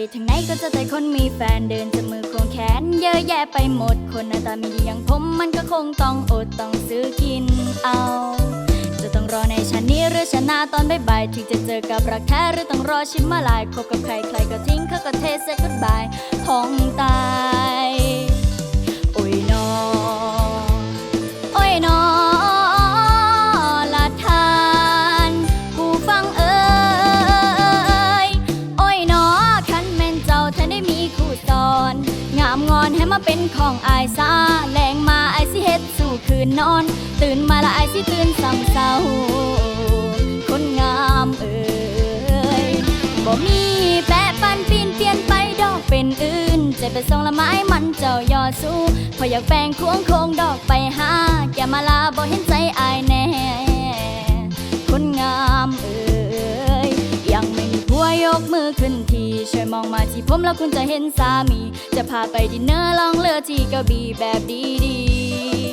ไปทางไหนก็จะแต่คนมีแฟนเดินจับมือควงแขน เยอะแยะไปหมดคนหน้าตาไม่ดีอย่างผมมันก็คงต้องอดต้องซื้อกินเอา จะต้องรอในชั้นนี้หรือชนะตอนบ่ายๆถึงจะเจอกับรักแท้หรือต้องรอชิมมาลายคบกับใครใครก็ทิ้งเขาก็เทเซ็กบายของ มาเป็นของอายซาแรงมาอายสิเฮ็ดสู่คืนนอน ตื่นมาละอายสิตื่นสั่งเศร้าคนงามเอ่ยบ่มีแปะปันปีนเปลี่ยนไปดอกเป็นอื่นใจเป็นทรงละไม้มันเจ้ายอสู้พออยากแปลงควงโคงดอกไปหาแกมาลาบ่เห็นใจอายแน่ คนงามเอ่ย กมือขึ้นที ช่วยมองมาที่ผมแล้วคุณจะเห็นสามี จะพาไปดินเนอร์ลองเลือที่กระบี่แบบดี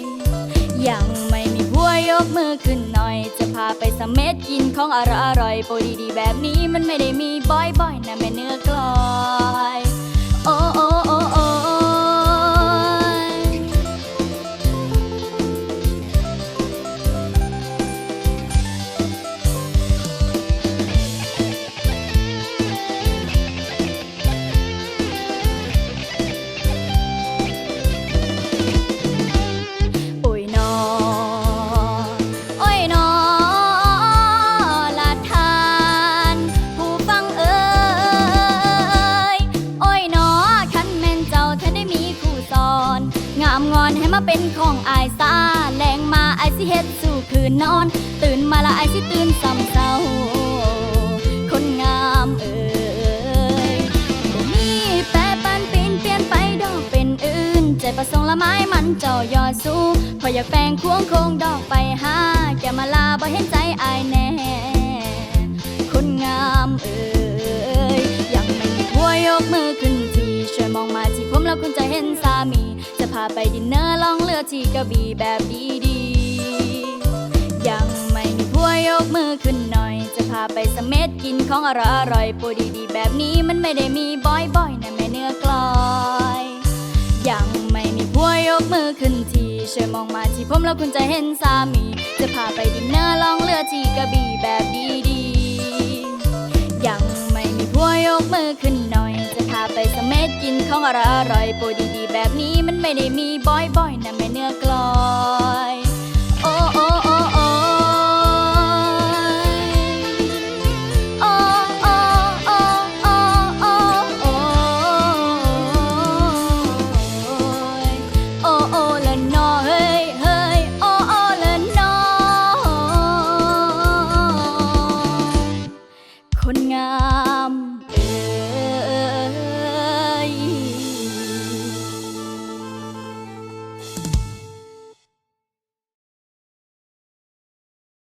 ๆ ยังไม่มีผัวยกมือขึ้นหน่อย จะพาไปสมเม็ดกินของอร่อยอร่อยๆโปรดีๆแบบนี้มันไม่ได้มีบ่อยๆนะแม่เนื้อกลอย มาเป็นของอายซาแรงมาอายสิเฮ็ดสู่คืนนอน ตื่นมาละอายสิตื่นซ้ำเศร้าคนงามเอ่ยบ่มีแปรปันปีนเปลี่ยนไปดอกเป็นอื่น ใจประสงค์ละไม้มันเจ้ายอดสู้พออยากแปลงควงโคงดอกไปหาแกมาลาบ่เห็นใจอายแน่คนงามเอ่ยยังไม่มีผัวยกมือขึ้นทีช่วยมองมาที่ผมแล้วคุณจะเห็นสามีาไปดินเนอร์ลองเลือที่กระบี่แบบดีๆ ยังไม่มีผัวยกมือขึ้นหน่อย จะพาไปสมเม็ดกินของอร่อยอร่อยๆโปรดีๆ แบบนี้มันไม่ได้มีบ่อยๆนะแม่เนื้อกลอย ยังไม่มีผัวยกมือขึ้นทีช่วยมองมาที่ผมแล้วคุณจะเห็นสามี จะพาไปดินเนอร์ลองเลือที่กระบี่แบบดีๆ ยังไม่มีผัวยกมือขึ้นหน่อย ไปสเม็ดกินของอร่อยๆโปรดีๆแบบนี้มันไม่ได้มีบ่อยๆนะ